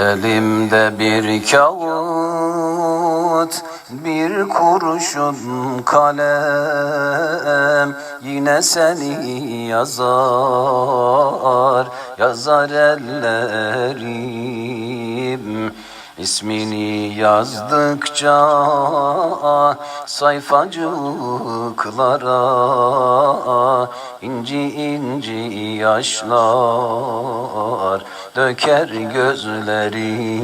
Elimde bir kağıt, bir kurşun kalem. Yine seni yazar, yazar ellerim İsmini yazdıkça sayfacıklara inci inci yaşlar döker gözlerim.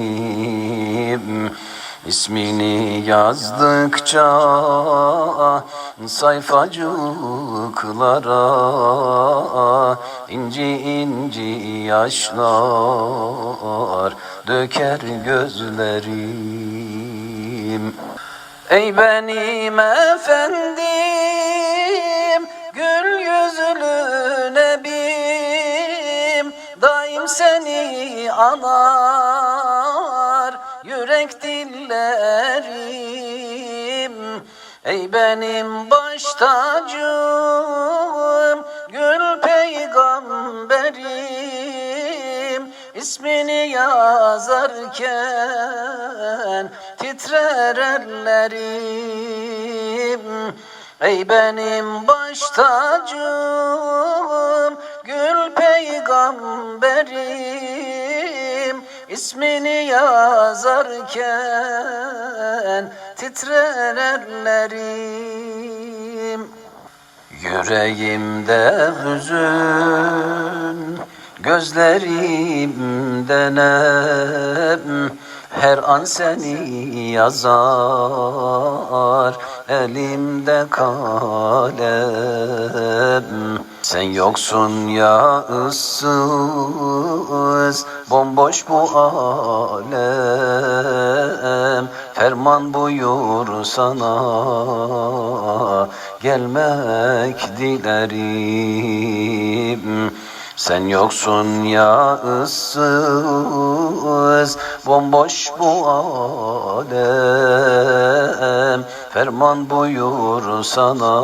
İsmini yazdıkça sayfacıklara inci inci yaşlar döker gözlerim. Ey benim efendim Gül yüzlü nebim Daim seni anar Yürek dillerim Ey benim baş tacım Gül peygamberim. İsmini yazarken titrer ellerim. Ey benim baş tacım gül peygamberim. İsmini yazarken titrer ellerim. Yüreğimde hüzün, gözlerimde nem. Her an seni yazar, elimde kalem. Sen yoksun ya ıssız, bomboş bu alem. Ferman buyur sana gelmek dilerim Sen yoksun ya ıssız bomboş bu alem. Ferman buyur sana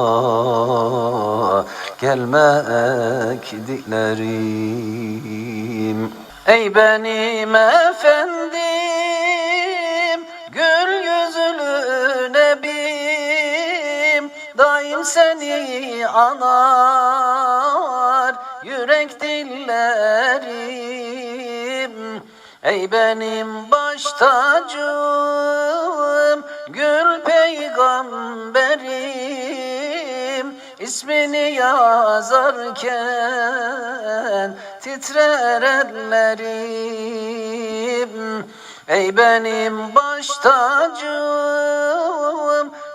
gelmek dilerim Ey benim efendim Gül yüzlü nebim Daim seni anar Yürek dillerim Ey benim baş tacım Gül peygamberim. İsmini yazarken titrer ellerim. Ey benim baş tacım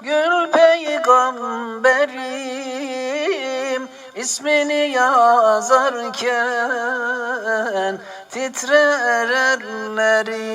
gül peygamberim İsmini yazarken titrer ellerim